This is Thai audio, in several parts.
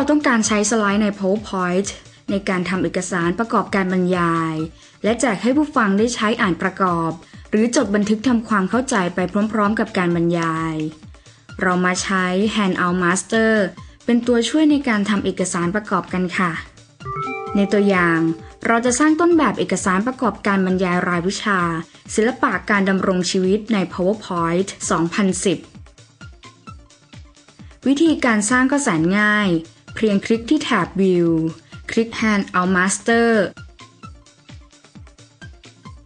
เราต้องการใช้สไลด์ใน PowerPoint ในการทำเอกสารประกอบการบรรยาย และแจกให้ผู้ฟังได้ใช้อ่านประกอบ หรือจดบันทึกทำความเข้าใจไปพร้อม ๆ กับการบรรยาย เรามาใช้ Handout Master เป็นตัวช่วยในการทำเอกสารประกอบกันค่ะ ในตัวอย่าง เราจะสร้างต้นแบบเอกสารประกอบการบรรยายรายวิชา ศิลปะการดำรงชีวิตใน PowerPoint 2010 วิธีการสร้างก็แสนง่าย เพียงคลิกที่แถบ View คลิก Handout Master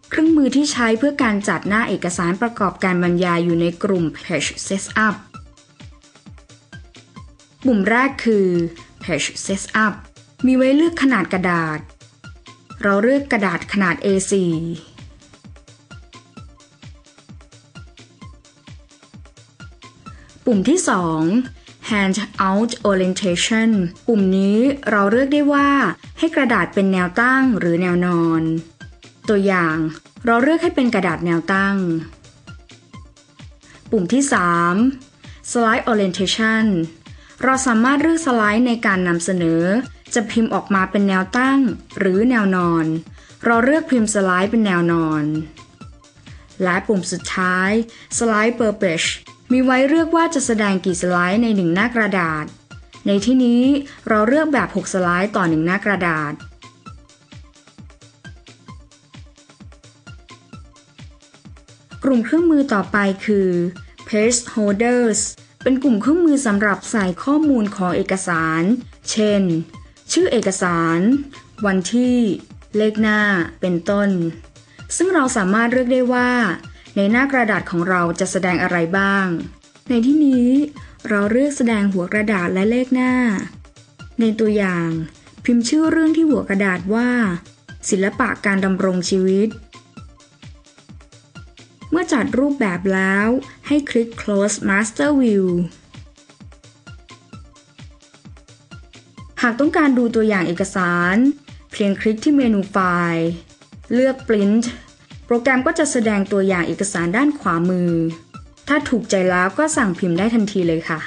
เครื่องมือที่ใช้เพื่อการจัดหน้าเอกสารประกอบการบรรยายอยู่ในกลุ่ม Page Setup ปุ่มแรกคือ Page Setup มีไว้เลือกขนาดกระดาษ เราเลือกกระดาษขนาด A4 ปุ่มที่ 2 Hand Out Orientation ปุ่มนี้เราเลือกได้ว่าให้กระดาษเป็นแนวตั้งหรือแนวนอน ตัวอย่างเราเลือกให้เป็นกระดาษแนวตั้ง ปุ่มที่ 3 Slide Orientation เราสามารถเลือกสไลด์ในการนำเสนอ จะพิมพ์ออกมาเป็นแนวตั้งหรือแนวนอน เราเลือกพิมพ์สไลด์เป็นแนวนอน และปุ่มสุดท้าย Slide per page มีไว้เลือกว่าจะแสดงกี่สไลด์ในหนึ่งหน้ากระดาษ ในที่นี้เราเลือกแบบ 6 สไลด์ต่อหนึ่งหน้ากระดาษ กลุ่มเครื่องมือต่อไปคือ Page Holders เป็นกลุ่มเครื่องมือสำหรับใส่ข้อมูลของเอกสาร เช่น ชื่อเอกสาร วันที่ เลขหน้า เป็นต้น ซึ่งเราสามารถเลือกได้ว่า ในหน้ากระดาษของเราจะแสดงอะไรบ้าง ในที่นี้เราเลือกแสดงหัวกระดาษและเลขหน้า ในตัวอย่าง พิมพ์ชื่อเรื่องที่หัวกระดาษว่า ศิลปะการดำรงชีวิต เมื่อจัดรูปแบบแล้วให้คลิก close master view หากต้องการดูตัวอย่างเอกสาร เพียงคลิกที่เมนูไฟล์ เลือก print โปรแกรมก็จะแสดงตัวอย่างเอกสารด้านขวามือ ถ้าถูกใจแล้วก็สั่งพิมพ์ได้ทันทีเลยค่ะ